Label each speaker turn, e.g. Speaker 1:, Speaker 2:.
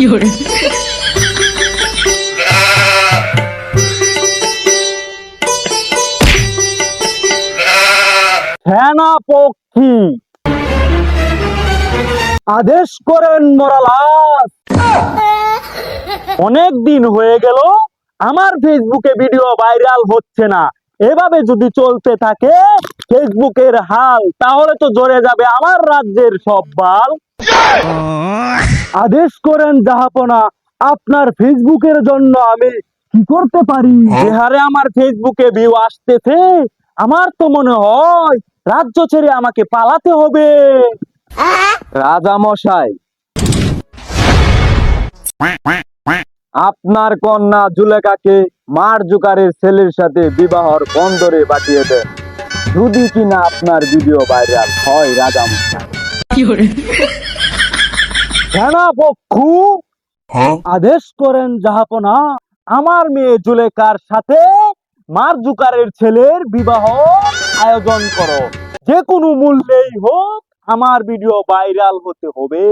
Speaker 1: 有人
Speaker 2: ，সেনাপক্ষী। আদেশ করেন মরালাস। অনেক দিন হয়ে গেল আমার ফেসবুকে ভিডিও ভাইরাল হচ্ছে না। এভাবে যদি চলতে থাকে ফেসবুকের হাল তাহলে তো জড়ে যাবে আমার রাজ্যের সব বাল। আদেশ করেন জাহাপনা। আপনার ফেসবুকের জন্য আমি কি করতে পারি? যে হারে আমার ফেসবুকে ভিউ আসতেছে। আমার তো মনে হয় রাজ্য ছেড়ে আমাকে পালাতে হবে। রাজা মশাই। আপনার কন্যা জুলেকাকে মার জুকারের ছেলের সাথে বিবাহর বন্দরে পাঠিয়ে দেন। যদি কিনা আপনার ভিডিও ভাইরাল হয় রাজা সেনাপক্ষু আদেশ করেন জাহাপনা আমার মেয়ে জুলেকার সাথে মারজুকারের ছেলের বিবাহ আয়োজন করো। যে কোনো মূল্যেই হোক আমার ভিডিও ভাইরাল হতে হবে।